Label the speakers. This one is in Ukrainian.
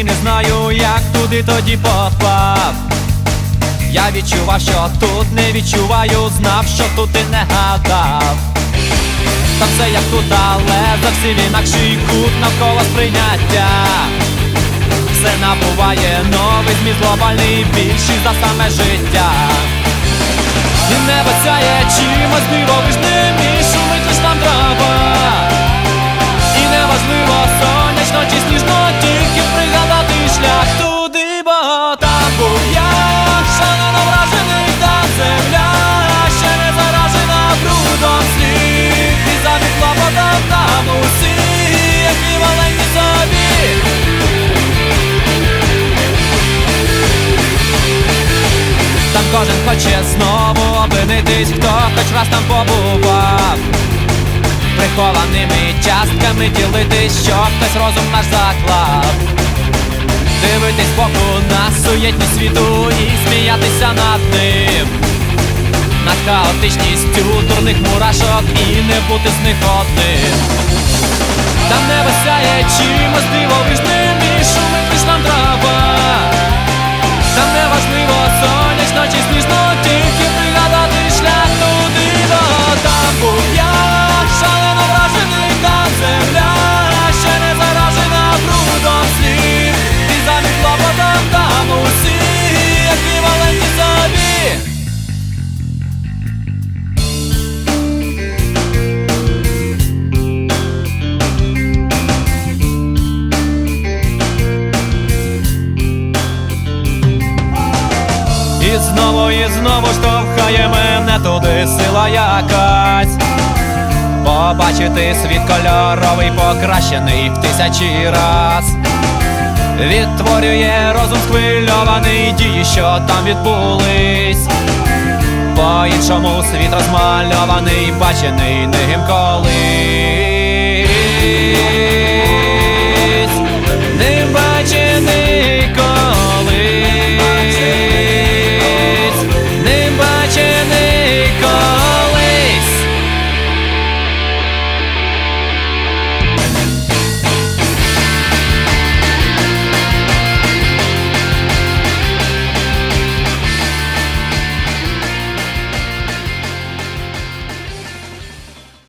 Speaker 1: і не знаю, як туди тоді попав. Я відчував, що тут не відчуваю, знав, що тут і не гадав. Та все як тут, але зовсім інакший кут навколо сприйняття. Все набуває новий зміст глобальний більший за саме життя. І небо сяє чимось дивовижним кожен хоче знову опинитись, хто хоч раз там побував. Прихованими частками ділитись, що хтось розум наш заклав. Дивитись боку на суєтність світу і сміятися над ним. Над хаотичністю дурних мурашок і не бути з них одним. Там небо сяє чимось дивовижним знову, і знову штовхає мене туди сила якась. Побачити світ кольоровий, покращений в тисячі раз. Відтворює розум схвильований дії, що там відбулись. По-іншому світ розмальований, бачений ним колись